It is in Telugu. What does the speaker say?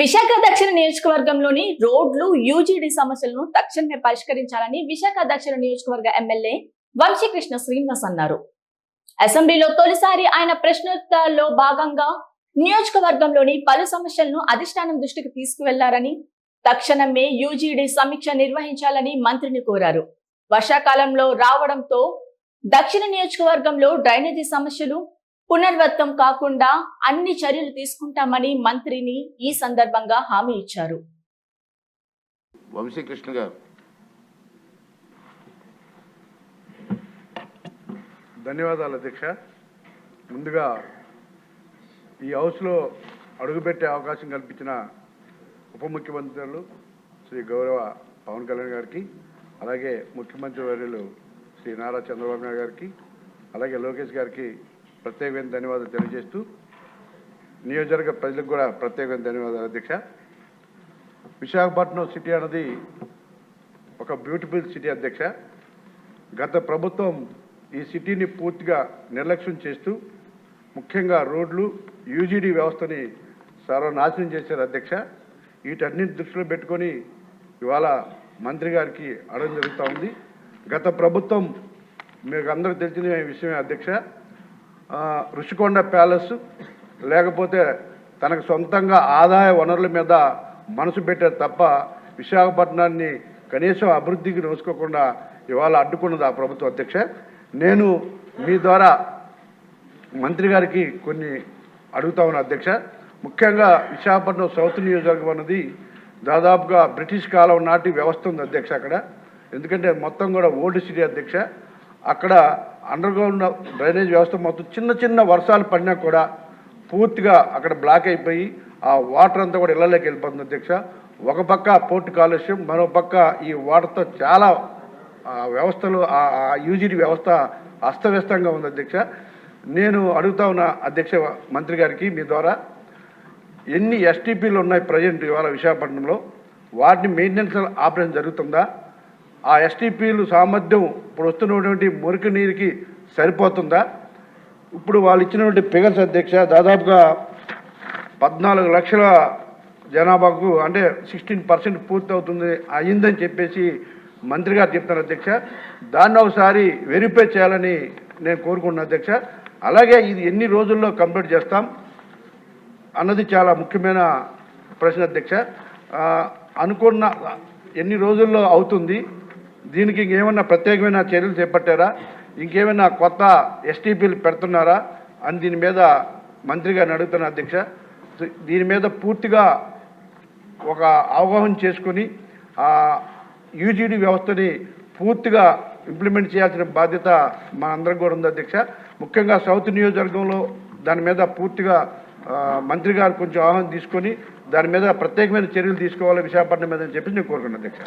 విశాఖ దక్షిణ నియోజకవర్గంలోని రోడ్లు యూజీడీ సమస్యలను తక్షణమే పరిష్కరించాలని విశాఖ దక్షిణ నియోజకవర్గ ఎమ్మెల్యే వంశీకృష్ణ శ్రీనివాస్ అన్నారు. అసెంబ్లీలో తొలిసారి ఆయన ప్రశ్నోత్తరాల్లో భాగంగా నియోజకవర్గంలోని పలు సమస్యలను అధిష్టానం దృష్టికి తీసుకువెళ్ళారని తక్షణమే యూజీడీ సమీక్ష నిర్వహించాలని మంత్రిని కోరారు. వర్షాకాలంలో రావడంతో దక్షిణ నియోజకవర్గంలో డ్రైనేజీ సమస్యలు పునర్వత్తం కాకుండా అన్ని చర్యలు తీసుకుంటామని మంత్రిని ఈ సందర్భంగా హామీ ఇచ్చారు. వంశీకృష్ణ గారు. ధన్యవాదాలు అధ్యక్ష. ముందుగా ఈ హౌస్లో అడుగుపెట్టే అవకాశం కల్పించిన ఉప ముఖ్యమంత్రులు శ్రీ గౌరవ పవన్ కళ్యాణ్ గారికి అలాగే ముఖ్యమంత్రి వర్యులు శ్రీ నారా చంద్రబాబు నాయుడు గారికి అలాగే లోకేష్ గారికి ప్రత్యేకమైన ధన్యవాదాలు తెలియజేస్తూ నియోజకవర్గ ప్రజలకు కూడా ప్రత్యేకమైన ధన్యవాదాలు అధ్యక్ష. విశాఖపట్నం సిటీ అన్నది ఒక బ్యూటిఫుల్ సిటీ అధ్యక్ష. గత ప్రభుత్వం ఈ సిటీని పూర్తిగా నిర్లక్ష్యం చేస్తూ ముఖ్యంగా రోడ్లు యూజీడీ వ్యవస్థని సర్వనాశనం చేశారు అధ్యక్ష. వీటన్నిటి దృష్టిలో పెట్టుకొని ఇవాళ మంత్రి గారికి అడగడం జరుగుతూ ఉంది. గత ప్రభుత్వం మీకు అందరూ తెలిసిన విషయమే అధ్యక్ష. రుషికొండ ప్యాలెస్ లేకపోతే తనకు సొంతంగా ఆదాయ వనరుల మీద మనసు పెట్టారు తప్ప విశాఖపట్నాన్ని కనీసం అభివృద్ధికి నోసుకోకుండా ఇవాళ అడ్డుకున్నది ఆ ప్రభుత్వ అధ్యక్ష. నేను మీ ద్వారా మంత్రి గారికి కొన్ని అడుగుతా ఉన్నా అధ్యక్ష. ముఖ్యంగా విశాఖపట్నం సౌత్ నియోజకవర్గం అన్నది దాదాపుగా బ్రిటిష్ కాలం నాటి వ్యవస్థ ఉంది అధ్యక్ష అక్కడ. ఎందుకంటే మొత్తం కూడా ఓల్డ్ సిటీ అధ్యక్ష. అక్కడ అండర్ గ్రౌండ్ డ్రైనేజ్ వ్యవస్థ మొత్తం చిన్న చిన్న వర్షాలు పడినా కూడా పూర్తిగా అక్కడ బ్లాక్ అయిపోయి ఆ వాటర్ అంతా కూడా ఇళ్ళలోకి వెళ్ళిపోతుంది అధ్యక్ష. ఒక పక్క పోర్టు కాలుష్యం మరో పక్క ఈ వాటర్తో చాలా వ్యవస్థలు ఆ యూజీడీ వ్యవస్థ అస్తవ్యస్తంగా ఉంది అధ్యక్ష. నేను అడుగుతా ఉన్న అధ్యక్ష మంత్రి గారికి మీ ద్వారా ఎన్ని ఎస్టీపీలు ఉన్నాయి ప్రజెంట్ ఇవాళ విశాఖపట్నంలో? వాటిని మెయింటెనెన్స్ ఆపరేషన్ జరుగుతుందా? ఆ ఎస్టీపీలు సామర్థ్యం ఇప్పుడు వస్తున్నటువంటి మురికి నీరుకి సరిపోతుందా? ఇప్పుడు వాళ్ళు ఇచ్చినటువంటి పిగల్స్ అధ్యక్ష దాదాపుగా పద్నాలుగు లక్షల జనాభాకు అంటే సిక్స్టీన్ పర్సెంట్ పూర్తి అవుతుంది అయిందని చెప్పేసి మంత్రి గారు చెప్తారు అధ్యక్ష. దాన్ని ఒకసారి వెరిఫై చేయాలని నేను కోరుకుంటున్నాను అధ్యక్ష. అలాగే ఇది ఎన్ని రోజుల్లో కంప్లీట్ చేస్తాం అన్నది చాలా ముఖ్యమైన ప్రశ్న అధ్యక్ష. అనుకున్న ఎన్ని రోజుల్లో అవుతుంది? దీనికి ఇంకేమైనా ప్రత్యేకమైన చర్యలు చేపట్టారా? ఇంకేమైనా కొత్త ఎస్టీపీలు పెడుతున్నారా? అని దీని మీద మంత్రి గారిని అడుగుతున్నా అధ్యక్ష దీని మీద పూర్తిగా ఒక అవగాహన చేసుకొని యూజీడీ వ్యవస్థని పూర్తిగా ఇంప్లిమెంట్ చేయాల్సిన బాధ్యత మనందరం కూడా ఉంది అధ్యక్ష. ముఖ్యంగా సౌత్ నియోజకవర్గంలో దాని మీద పూర్తిగా మంత్రి గారు కొంచెం ఆహ్వానం తీసుకొని దాని మీద ప్రత్యేకమైన చర్యలు తీసుకోవాలి విశాఖపట్నం మీద అని చెప్పి నేను కోరుకున్నాను అధ్యక్ష.